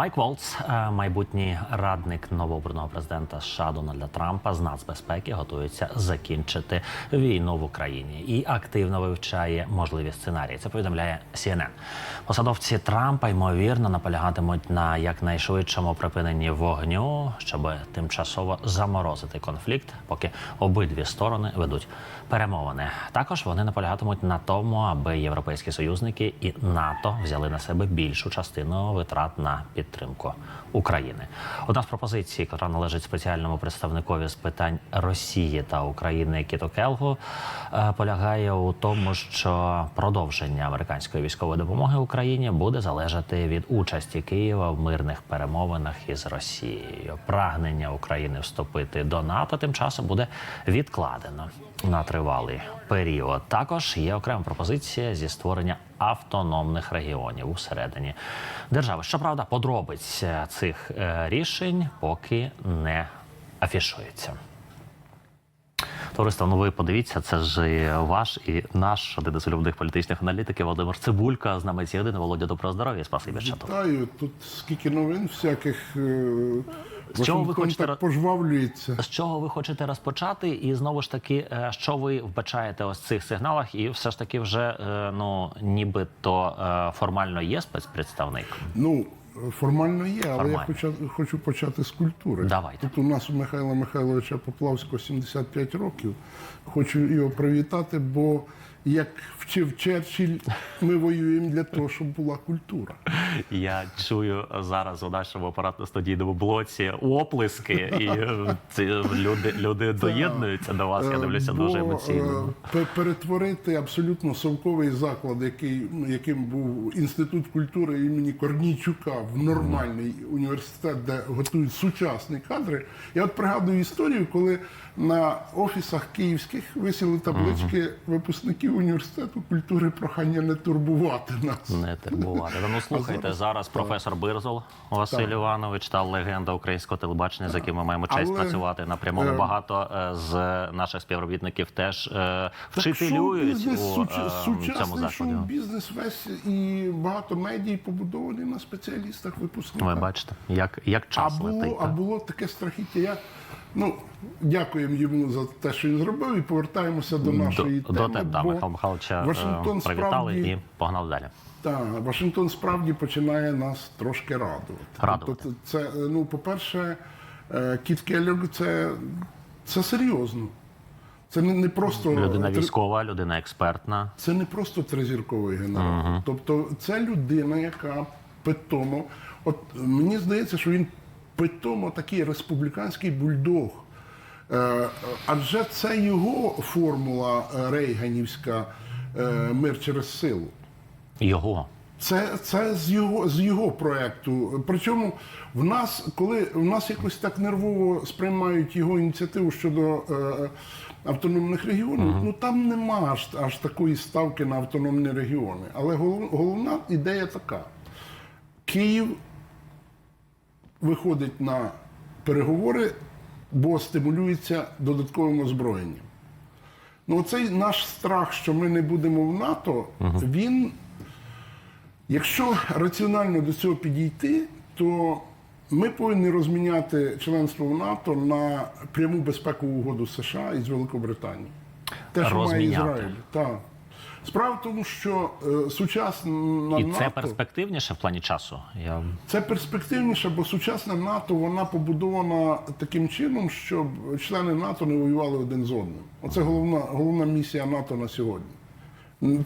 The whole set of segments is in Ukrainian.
Майк Волц, е, майбутній радник новообраного президента США Дональда Трампа з нацбезпеки, готується закінчити війну в Україні і активно вивчає можливі сценарії. Це повідомляє CNN. Посадовці Трампа ймовірно наполягатимуть на якнайшвидшому припиненні вогню, щоб тимчасово заморозити конфлікт, поки обидві сторони ведуть перемовини. Також вони наполягатимуть на тому, аби європейські союзники і НАТО взяли на себе більшу частину витрат на підтримку України. Одна з пропозицій, яка належить спеціальному представникові з питань Росії та України Кіто Келгу, е, полягає у тому, що продовження американської військової допомоги Україні буде залежати від участі Києва в мирних перемовинах із Росією. Прагнення України вступити до НАТО тим часом буде відкладено на тривалий період. Також є окрема пропозиція зі створення автономних регіонів усередині держави. Щоправда, подробиць е, цих е, рішень поки не афішується. Товариство, ну ви подивіться, це ж ваш і наш один із улюблених політичних аналітиків Володимир Цибулька. З нами ці години. Володя, доброго здоров'я. Спасибі, що тут. Вітаю, тут скільки новин всяких. е, З чого ви хочете так пожвавлюється. З чого ви хочете розпочати? І знову ж таки, е, що ви вбачаєте ось цих сигналах? І все ж таки, вже е, ну нібито формально є спецпредставник. Ну, формально є, але Формально. я хочу, хочу почати з культури. Давайте. Тут у нас у Михайла Михайловича Поплавського 75 років. Хочу його привітати, бо як вчив Черчилль, ми воюємо для того, щоб була культура. Я чую зараз у нашому апаратно-студійному блоці оплески, і е, ці люди, люди доєднуються до вас. Я дивлюся Е, дуже емоційно. е, Перетворити абсолютно совковий заклад, який, яким був інститут культури імені Корнійчука в нормальний університет, де готують сучасні кадри. Я от пригадую історію, коли на офісах київських висіли таблички випускників університету культури прохання не турбувати нас. Не турбувати. Ну слухайте, зараз- зараз професор Бирзол Василь Так. Іванович та легенда українського телебачення, з яким ми маємо честь Але, працювати напрямому. е, Багато е, з наших співробітників теж е, вчителюють у е, цьому сучасний шоу-бізнес весь і багато медій побудовані на спеціалістах випускниках. Ви бачите, як, як А було, летить. а було таке страхіття. Я, ну, дякуємо йому за те, що він зробив, і повертаємося до нашої До, теми. до да, бо Михайла Михайловича е, Вашингтон привітали справді, і погнали далі. та, Вашингтон справді починає нас трошки радувати. Радувати. Тобто це, е, ну, по-перше, е, Кіт Келлог це, це серйозно. Це не, не просто Людина військова, людина експертна. це не просто тризірковий генерал. Тобто це людина, яка питомо. От мені здається, що він питомо такий республіканський бульдог. Е, адже це його формула рейганівська е, мир через силу. Його. Це, це з його з його проекту. Причому в нас, коли в нас якось так нервово сприймають його ініціативу щодо е, автономних регіонів, ну там нема аж, аж такої ставки на автономні регіони. Але голов- головна ідея така: Київ виходить на переговори, бо стимулюється додатковим озброєнням. Ну, цей наш страх, що ми не будемо в НАТО, він Якщо раціонально до цього підійти, то ми повинні розміняти членство в НАТО на пряму безпекову угоду США і з Великобританією. Те, що має Ізраїль. Так. Справа в тому, що е, сучасна І НАТО це перспективніше в плані часу. Я це перспективніше, бо сучасна НАТО вона побудована таким чином, щоб члени НАТО не воювали один з одним. Оце головна, головна місія НАТО на сьогодні.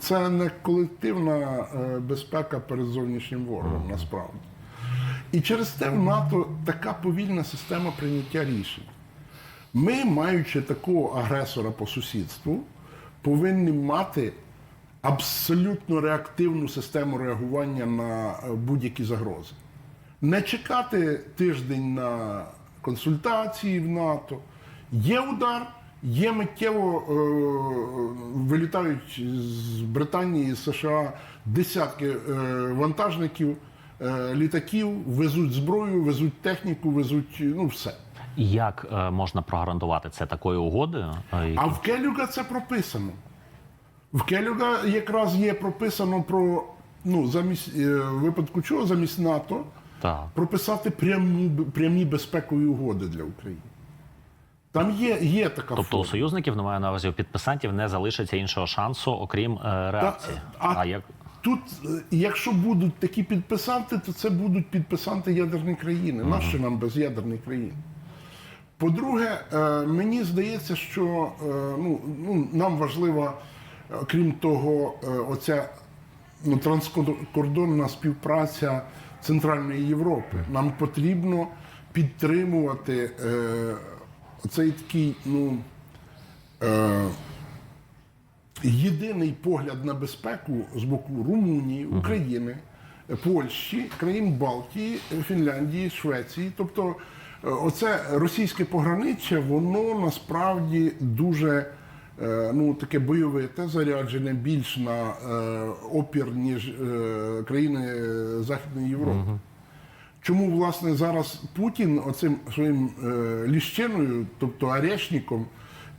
Це не колективна е, безпека перед зовнішнім ворогом, насправді. І через те в НАТО така повільна система прийняття рішень. Ми, маючи такого агресора по сусідству, повинні мати абсолютно реактивну систему реагування на е, будь-які загрози. Не чекати тиждень на консультації в НАТО. Є удар, є миттєво е, вилітають з Британії, з США десятки е, вантажників, е, літаків, везуть зброю, везуть техніку, везуть ну все. як е, можна прогарантувати це такою угодою? е, А в Келюга це прописано. В Келюга якраз є прописано про ну, замість е, випадку чого замість НАТО Так. прописати пряму, прямі безпекові угоди для України. Там є, є така Тобто у союзників немає на увазі у підписантів не залишиться іншого шансу, окрім е, реакції. а- а як Тут, е, якщо будуть такі підписанти, то це будуть підписанти ядерні країни. Нащо нам без'ядерні країни? По-друге, е, мені здається, що е, ну, ну, нам важлива, е, крім того, е, оця ну, транскордонна співпраця Центральної Європи. Нам потрібно підтримувати е, цей такий, ну. Е, єдиний погляд на безпеку з боку Румунії, України, Польщі, країн Балтії, Фінляндії, Швеції. Тобто, е, оце російське пограниччя, воно насправді дуже е, ну, таке бойовите, заряджене більш на е, опір, ніж е, країни Західної Європи. Чому власне зараз Путін оцим своїм е, ліщиною, тобто арешником,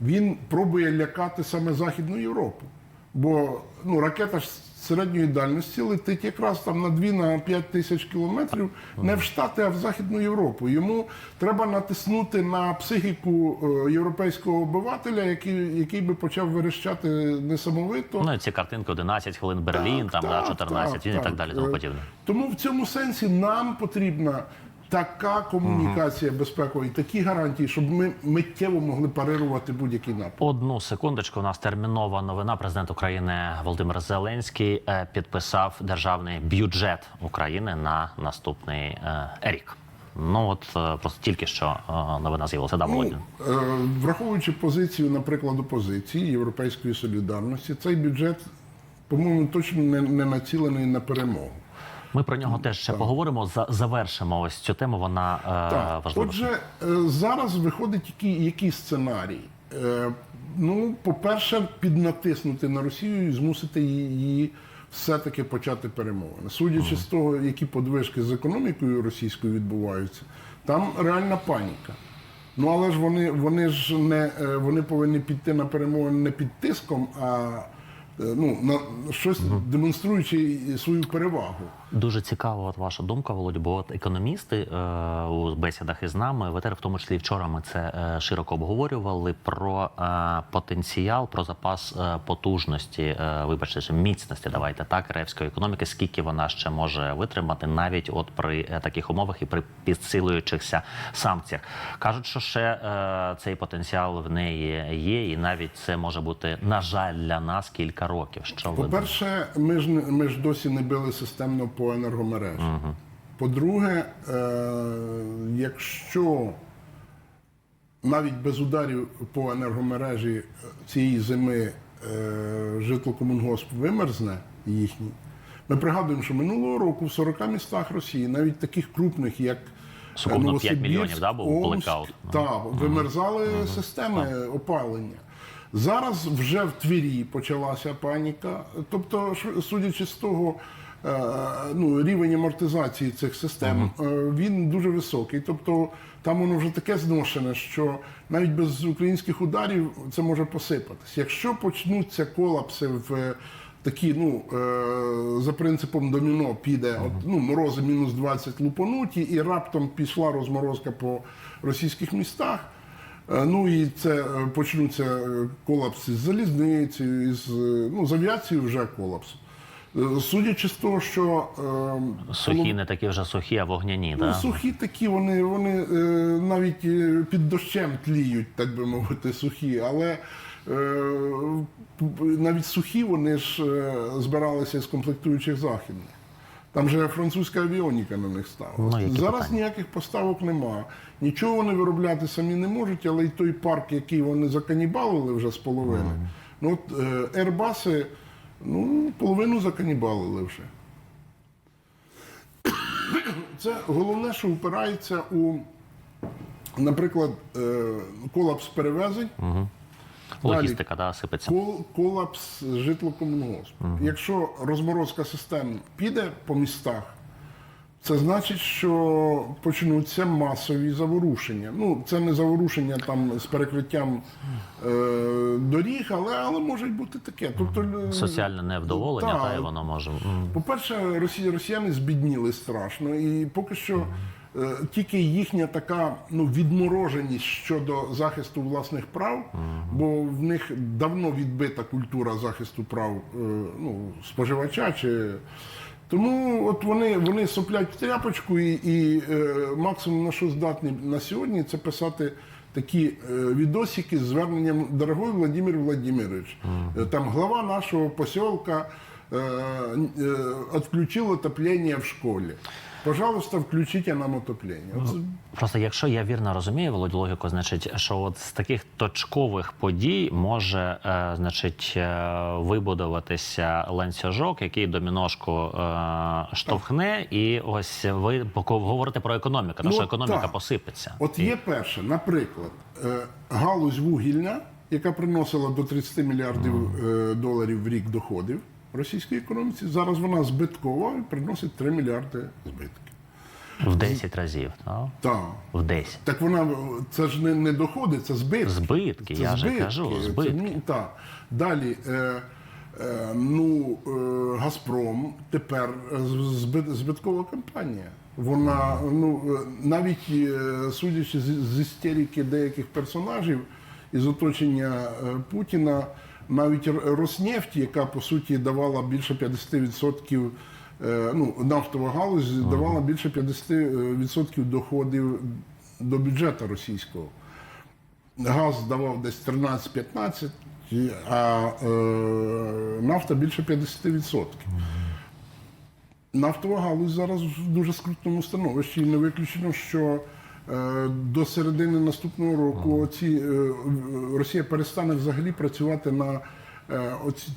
він пробує лякати саме Західну Європу? Бо ну, ракета ж середньої дальності летить якраз там на 2 на 5 тисяч кілометрів не в Штати, а в Західну Європу. Йому треба натиснути на психіку е, європейського обивателя, який, який би почав верещати несамовито. ну ці картинки 11 хвилин Берлін, там да, 14 і так далі, тому Е, подібне. Тому в цьому сенсі нам потрібна така комунікація безпекова і такі гарантії, щоб ми миттєво могли парирувати будь-який напад. Одну секундочку. У нас термінова новина. Президент України Володимир Зеленський е, підписав державний бюджет України на наступний е, рік. Ну от е, просто тільки що новина з'явилася. Да, Ну, враховуючи позицію, наприклад, опозиції Європейської солідарності, цей бюджет, по-моєму, точно не, не націлений на перемогу. Ми про нього теж ще поговоримо. За завершимо ось цю тему. Вона е, Так, важлива. отже, е, зараз виходить який, який сценарій. Е, Ну, по-перше, піднатиснути на Росію і змусити її все-таки почати перемовини. Судячи з того, які подвижки з економікою російською відбуваються, там реальна паніка. Ну але ж вони, вони ж не вони повинні піти на перемовини не під тиском, а ну, на щось демонструючи свою перевагу. Дуже цікава от ваша думка, Володя. Бо от економісти е, у бесідах із нами в ЕТР, в тому числі вчора ми це е, широко обговорювали про е, потенціал, про запас е, потужності, е, вибачте, міцності. Давайте так, ревської економіки, скільки вона ще може витримати, навіть от при е, таких умовах і при підсилюючихся санкціях. кажуть, що ще е, цей потенціал в неї є, і навіть це може бути на жаль для нас кілька років. Що ви? По-перше, ми ж, ми ж досі не били системно по енергомережі. По-друге, е, якщо навіть без ударів по енергомережі е, цієї зими е, житлокомунгосп вимерзне їхній, ми пригадуємо, що минулого року в 40 містах Росії, навіть таких крупних, як Сукупно 5 мільйонів, да, був Омськ, блекаут? Так, вимерзали системи опалення. Зараз вже в Твірі почалася паніка. Тобто, судячи з того, е, ну, рівень амортизації цих систем е, він дуже високий. Тобто там воно вже таке зношене, що навіть без українських ударів це може посипатись. Якщо почнуться колапси в е, такі, ну е, за принципом доміно піде, от, ну, морози мінус 20 лупануті, і раптом пішла розморозка по російських містах. Е, Ну і це е, почнуться е, колапси з залізницею, із, е, ну, з авіацією вже колапс. Е, Судячи з того, що е, Сухі не такі вже сухі, а вогняні. Ну, да? сухі такі, вони, вони е, навіть е, під дощем тліють, так би мовити, сухі. Але е, навіть сухі вони ж е, збиралися з комплектуючих західних. Там же французька авіоніка на них стала. Ну, Зараз питання? ніяких поставок нема. Нічого вони виробляти самі не можуть, але й той парк, який вони заканібалили вже з половини. Ну, от е, Airbus, ну, половину заканібалили вже. Це головне, що впирається у, наприклад, е, колапс перевезень, Логістика, да, сипеться. кол, колапс житлокомунгоспу. Якщо розморозка систем піде по містах, Це значить, що почнуться масові заворушення. Ну, це не заворушення там з перекриттям е, доріг, але, але може бути таке. Тобто, Соціальне невдоволення, так. та й воно може. По-перше, росі... росіяни збідніли страшно, і поки що е, тільки їхня така ну, відмороженість щодо захисту власних прав, бо в них давно відбита культура захисту прав е, ну, споживача. Чи... Тому от вони, вони соплять в тряпочку, і, і е, максимум на що здатні на сьогодні, це писати такі е, відосики з зверненням Дорогой Владимир Владимирович, е, там глава нашого посілка е, е, отключил отоплення в школі. Пожалуйста, включите нам отоплення. Оце Просто якщо я вірно розумію Володь, логіку, значить, що от з таких точкових подій може, е, значить, е, вибудуватися ланцюжок, який доміношку е, штовхне, і ось ви говорите про економіку, тому Ну, що економіка так. посипеться. От є перше, наприклад, е, галузь вугільна, яка приносила до 30 мільярдів е, доларів в рік доходів російській економіці. Зараз вона збиткова і приносить 3 мільярди збитків. В 10 разів, так? Так. В 10. Так вона це ж не, не доходи, це збитки. Збитки, я же кажу, Це, збитки. ну, так. Далі, е, е, ну, е, Газпром тепер е, збит, збиткова компанія. Вона, ну, е, навіть е, судячи з, з істерики деяких персонажів із оточення Путіна, навіть Роснефть, яка по суті давала більше 50%, е, ну, нафтова галузь давала більше 50% доходів до бюджету російського. Газ давав десь 13-15, і- а е, нафта більше 50%. Нафтова галузь зараз в дуже скрутному становищі. І не виключено, що до середини наступного року ці, е, Росія перестане взагалі працювати на е,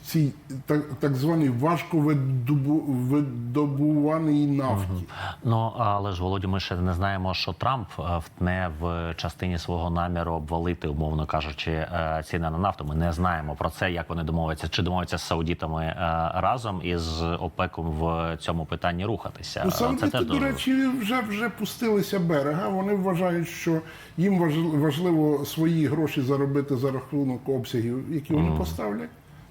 цій так, так званій важковидобуваній нафті. Ну але ж Володю, ми ще не знаємо, що Трамп е, втне в частині свого наміру обвалити, умовно кажучи, е, ціни на нафту. Ми не знаємо про це, як вони домовляться, чи домовляться з саудітами е, разом із ОПЕКом в цьому питанні рухатися. Ну, Це теж до речі, вже, вже пустилися берега. Вони вважають, що їм важ- важливо свої гроші заробити за рахунок обсягів, які вони поставлять.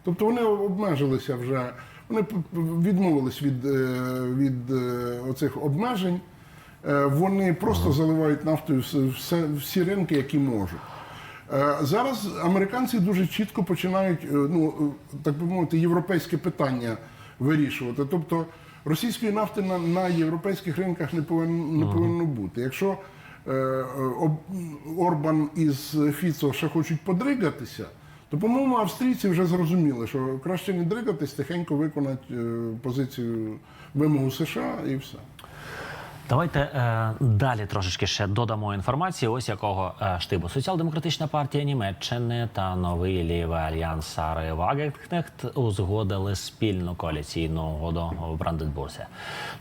Тобто вони обмежилися вже, вони відмовились від, е, від е, оцих обмежень. Е, Вони просто заливають нафтою все, всі ринки, які можуть. Зараз американці дуже чітко починають, ну так би мовити, європейське питання вирішувати. Тобто російської нафти на, на європейських ринках не повинно, не повинно бути. Якщо е, Орбан із Фіцо ще хочуть подригатися, то, по-моєму, австрійці вже зрозуміли, що краще не дригатись, тихенько виконати е, позицію вимогу США і все. Давайте е, далі трошечки ще додамо інформації. Ось якого е, штибу Соціал-демократична партія Німеччини та новий лівий альянс Сари Вагенкнехт узгодили спільну коаліційну угоду в Бранденбурзі.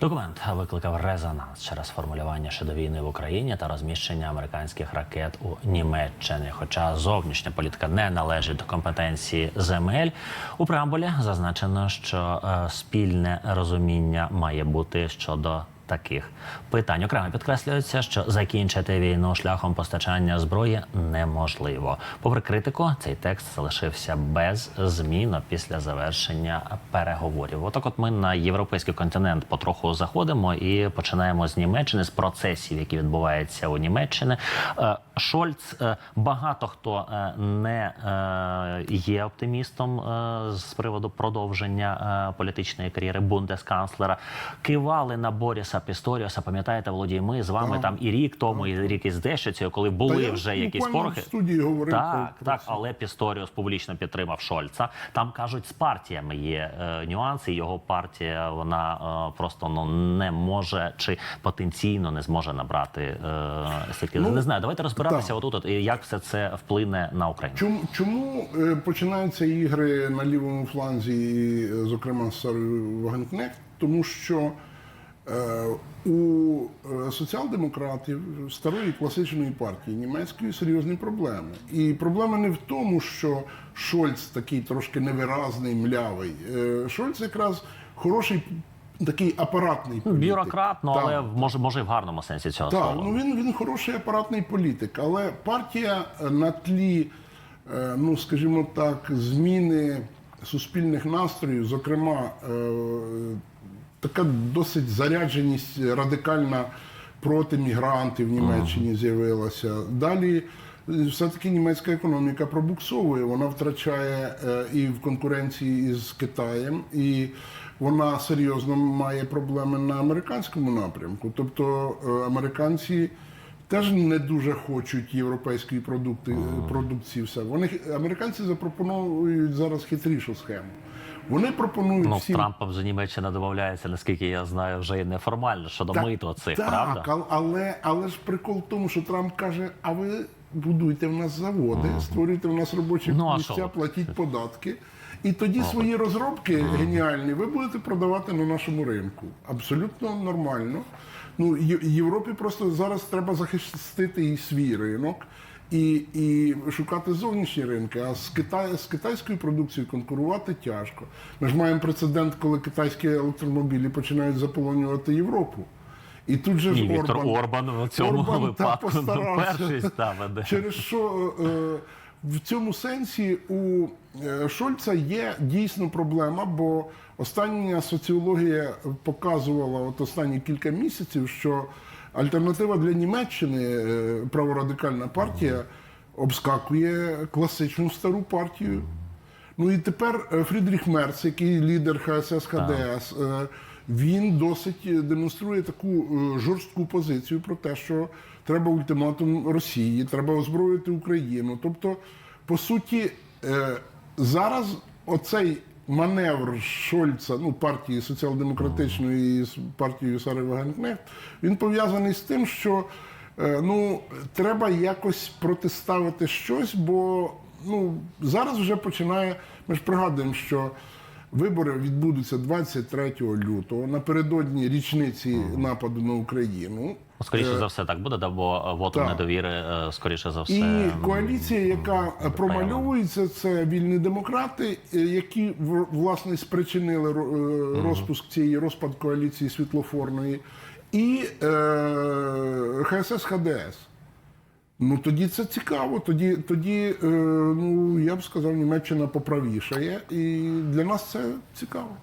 Документ викликав резонанс через формулювання щодо війни в Україні та розміщення американських ракет у Німеччині. Хоча зовнішня політика не належить до компетенції земель, у преамбулі зазначено, що е, спільне розуміння має бути щодо таких питань. Окремо підкреслюється, що закінчити війну шляхом постачання зброї неможливо. Попри критику, цей текст залишився без змін після завершення переговорів. Отак, от ми на європейський континент потроху заходимо і починаємо з Німеччини, з процесів, які відбуваються у Німеччині. Шольц е, багато хто е, не е, є оптимістом з приводу продовження політичної кар'єри бундесканцлера. Кивали на Боріса Пісторіуса. Пам'ятаєте, Володій, ми з вами Ага. там і рік тому, і рік із дещицею, коли Та були я вже якісь порохи. в студії говорив Так, про- так, але Пісторіус публічно підтримав Шольца. Там кажуть, з партіями є нюанси. Його партія вона просто ну не може чи потенційно не зможе набрати стільки. Ну, не знаю. Давайте розбиратися отут, от, і як все це вплине на Україну. Чому, чому е, починаються ігри на лівому фланзі, е, зокрема з Сарою Вагенкнехт? Тому що е, у е, соціал-демократів старої класичної партії німецької серйозні проблеми. І проблема не в тому, що Шольц такий трошки невиразний, млявий. Е, Шольц якраз хороший такий апаратний політик. Бюрократ, ну Так. але може, може в гарному сенсі цього Так, слова. ну він, він хороший апаратний політик, але партія е, на тлі, е, ну скажімо так, зміни суспільних настроїв, зокрема, е, така досить зарядженість радикальна проти мігрантів в Німеччині з'явилася. Далі. Все-таки німецька економіка пробуксовує, вона втрачає і в конкуренції із Китаєм, і вона серйозно має проблеми на американському напрямку. Тобто е, американці теж не дуже хочуть європейської продукти, продукції. Все. Вони американці запропонують зараз хитрішу схему. Вони пропонують Ну, всім Трампа вже Німеччина домовляється, наскільки я знаю, вже і неформально щодо Так, миту цих, так, правда? ал- але, але ж прикол в тому, що Трамп каже: а ви будуйте в нас заводи, створюйте в нас робочі Ну, місця, платіть податки. І тоді свої розробки геніальні ви будете продавати на нашому ринку. Абсолютно нормально. Ну, Європі просто зараз треба захистити і свій ринок. І, і шукати зовнішні ринки, а з, Китай, з китайською продукцією конкурувати тяжко. Ми ж маємо прецедент, коли китайські електромобілі починають заполонювати Європу. І тут же ж Ні, Орбан, Орбан в цьому Орбан, та, випадку ну, постарався. перший ставить. Через що е, в цьому сенсі у е, Шольца є дійсно проблема, бо остання соціологія показувала от останні кілька місяців, що альтернатива для Німеччини, е, праворадикальна партія, обскакує класичну стару партію. Ну і тепер е, Фрідріх Мерц, який лідер ХСС ХДС, е, він досить е, демонструє таку е, жорстку позицію про те, що треба ультиматум Росії, треба озброїти Україну. Тобто, по суті, е, зараз оцей маневр Шольца, ну партії соціал-демократичної і партією Сари Вагенкнехт, він пов'язаний з тим, що Е, Ну, треба якось протиставити щось, бо ну, зараз вже починає. Ми ж пригадуємо, що вибори відбудуться 23 лютого напередодні річниці нападу на Україну. Скоріше за все так буде, да, бо вотум так. недовіри, е, скоріше за все. І коаліція, яка промальовується, це вільні демократи, е, які власне спричинили ро- е, розпуск цієї розпад коаліції світлофорної, і е, ХСС ХДС. Ну тоді це цікаво. Тоді, тоді е, ну я б сказав, Німеччина поправішає, і для нас це цікаво.